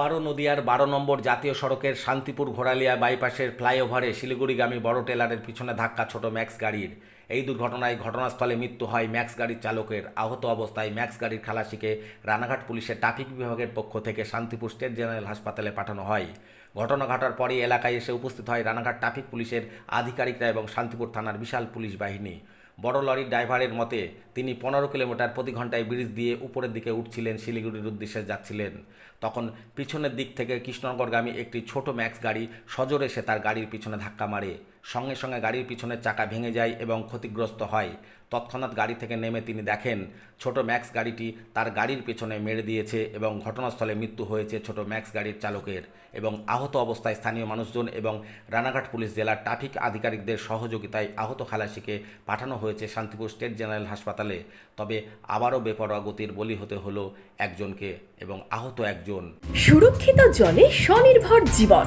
আবারও নদিয়ার বারো নম্বর জাতীয় সড়কের শান্তিপুর ঘোড়ালিয়া বাইপাসের ফ্লাইওভারে শিলিগুড়িগামী বড় টেলারের পিছনে ধাক্কা ছোট ম্যাক্স গাড়ির। এই দুর্ঘটনায় ঘটনাস্থলে মৃত্যু হয় ম্যাক্স গাড়ির চালকের। আহত অবস্থায় ম্যাক্স গাড়ির খালাসিকে রানাঘাট পুলিশের ট্রাফিক বিভাগের পক্ষ থেকে শান্তিপুর স্টেট জেনারেল হাসপাতালে পাঠানো হয়। ঘটনা ঘটার পরই এলাকায় এসে উপস্থিত হয় রানাঘাট ট্রাফিক পুলিশের আধিকারিকরা এবং শান্তিপুর থানার বিশাল পুলিশ বাহিনী। বড় লরির ড্রাইভারের মতে, তিনি পনেরো কিলোমিটার প্রতি ঘন্টায় ব্রিজ দিয়ে উপরের দিকে উঠছিলেন, শিলিগুড়ির উদ্দেশ্যে যাচ্ছিলেন। তখন পিছনের দিক থেকে কৃষ্ণনগরগামী একটি ছোট ম্যাক্স গাড়ি সজোরে সে তার গাড়ির পিছনে ধাক্কা মারে। সঙ্গে সঙ্গে গাড়ির পিছনের চাকা ভেঙে যায় এবং ক্ষতিগ্রস্ত হয়। তৎক্ষণাৎ গাড়ি থেকে নেমে তিনি দেখেন, ছোট ম্যাক্স গাড়িটি তার গাড়ির পেছনে মেরে দিয়েছে এবং ঘটনাস্থলে মৃত্যু হয়েছে ছোট ম্যাক্স গাড়ির চালকের এবং আহত অবস্থায় স্থানীয় মানুষজন এবং রানাঘাট পুলিশ জেলার ট্রাফিক আধিকারিকদের সহযোগিতায় আহত খালাসিকে পাঠানো হয়েছে শান্তিপুর স্টেট জেনারেল হাসপাতালে। তবে আবারও বেপরোয়া গতির বলি হতে হলো একজনকে এবং আহত একজন। সুরক্ষিত জলে স্বনির্ভর জীবন।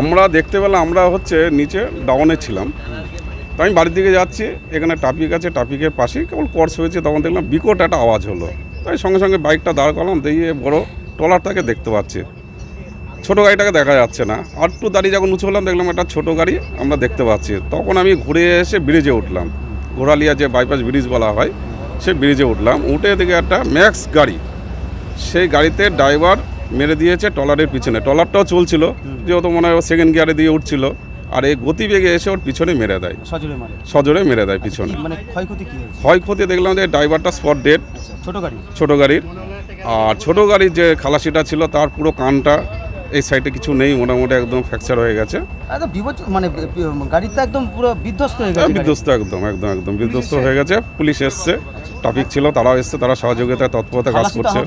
আমরা দেখতে পেলাম, আমরা হচ্ছে নিচে ডাউনে ছিলাম। তো আমি বাড়ির দিকে যাচ্ছি, এখানে ট্রাফিক আছে ট্রাফিকের পাশেই কেবল কর্স হয়েছে, তখন দেখলাম বিকট একটা আওয়াজ হলো। তাই সঙ্গে সঙ্গে বাইকটা দাঁড় করলাম দিয়ে বড় ট্রলারটাকে দেখতে পাচ্ছি। ছোটো গাড়িটাকে দেখা যাচ্ছে না। আর একটু দাঁড়িয়ে যখন উঁচু হলাম, দেখলাম একটা ছোটো গাড়ি আমরা দেখতে পাচ্ছি। তখন আমি ঘুরে এসে ব্রিজে উঠলাম। ঘোড়ালিয়া যে বাইপাস ব্রিজ বলা হয়, সে ব্রিজে উঠলাম। উঠে দেখে একটা ম্যাক্স গাড়ি। সেই গাড়িতে ড্রাইভার মেরে দিয়েছে ট্রলারের পিছনে। ট্রলারটাও চলছিল যেহেতু মনে হয় সেকেন্ড গিয়ারে দিয়ে উঠছিল। আর এই গতিবেগে এসে ওর পিছনে মেরে দেয়। সজোরে মেরে। দেয় পিছনে। কি মানে ক্ষয়ক্ষতি দেখলাম যে ড্রাইভারটা স্পট ডেড আচ্ছা, ছোট গাড়ি? ছোট গাড়ির। আর ছোট গাড়ির যে খালাসিটা ছিল তার পুরো কানটা এই সাইডে কিছু নেই মোটামুটি একদম ফ্র্যাকচার হয়ে গেছে। মানে গাড়িটা একদম পুরো বিধ্বস্ত হয়ে গেছে বিধ্বস্ত একদম একদম একদম বিধ্বস্ত হয়ে গেছে। পুলিশ এসছে। ট্রাফিক ছিল তারাও এসছে তারা সহযোগিতায় তৎপরতা কাজ করছে।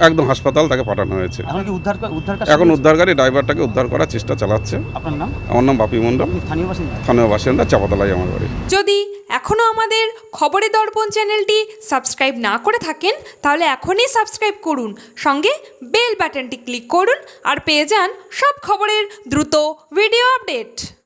একদম হাসপাতাল তাকে পাঠানো হয়েছে। এখন কি উদ্ধার ক- উদ্ধার কাজ এখন শুরু হয়েছে? উদ্ধারকারী ড্রাইভারটাকে উদ্ধার করার চেষ্টা চালাচ্ছে। আপনার নাম? আমার নাম বাপি মণ্ডল। আপনি স্থানীয় বাসিন্দা? স্থানীয় বাসিন্দা চাপাতলাই আমার বাড়ি। যদি এখনও আমাদের খবরে দর্পণ চ্যানেলটি সাবস্ক্রাইব না করে থাকেন তাহলে এখনই সাবস্ক্রাইব করুন। সঙ্গে বেল বাটনটি ক্লিক করুন আর পেয়ে যান সব খবরের দ্রুত ভিডিও আপডেট।